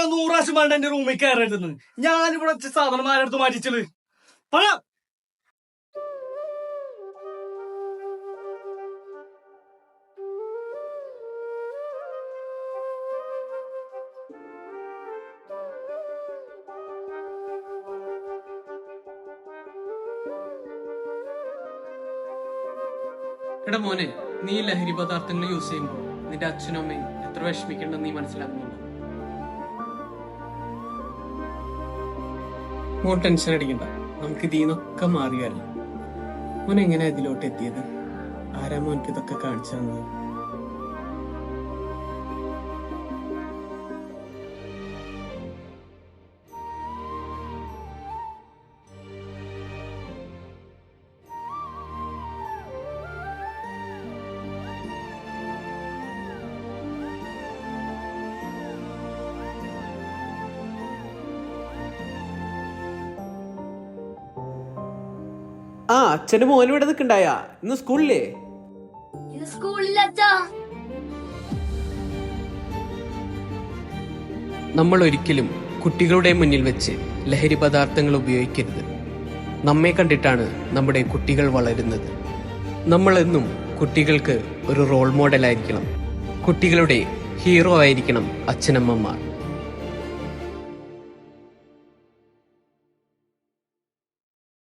ഞാൻ നൂറ് വേണ്ട എന്റെ റൂമിൽ കയറരുതെന്ന്. ഞാനിവിടെ സാധനമാരെടുത്ത് മാറ്റിച്ചത്. പറ എടാ മോനെ നീ ലഹരി പദാർത്ഥങ്ങൾ യൂസ് ചെയ്യുമ്പോൾ നിന്റെ അച്ഛനും അമ്മയും എത്ര വിഷമിക്കണ്ടെന്ന് നീ മനസ്സിലാക്കുന്നുണ്ടോ? മോൻ ടെൻഷൻ അടിക്കണ്ട. നമുക്ക് ഇതിന്നൊക്കെ മാറിയാലോ. മോൻ എങ്ങനെയാ ഇതിലോട്ട് എത്തിയത് ആരാ മോൻക്ക് ഇതൊക്കെ കാണിച്ചു തന്നത്? ആ അച്ഛനും മോനും ഇവിടെ നിൽക്കണ്ടായ? ഇന്ന് സ്കൂളിലേ നമ്മൾ ഒരിക്കലും കുട്ടികളുടെ മുന്നിൽ വെച്ച് ലഹരി പദാർത്ഥങ്ങൾ ഉപയോഗിക്കരുത്. നമ്മെ കണ്ടിട്ടാണ് നമ്മുടെ കുട്ടികൾ വളരുന്നത്. നമ്മൾ എന്നും കുട്ടികൾക്ക് ഒരു റോൾ മോഡലായിരിക്കണം കുട്ടികളുടെ ഹീറോ ആയിരിക്കണം അച്ഛനമ്മമാർ.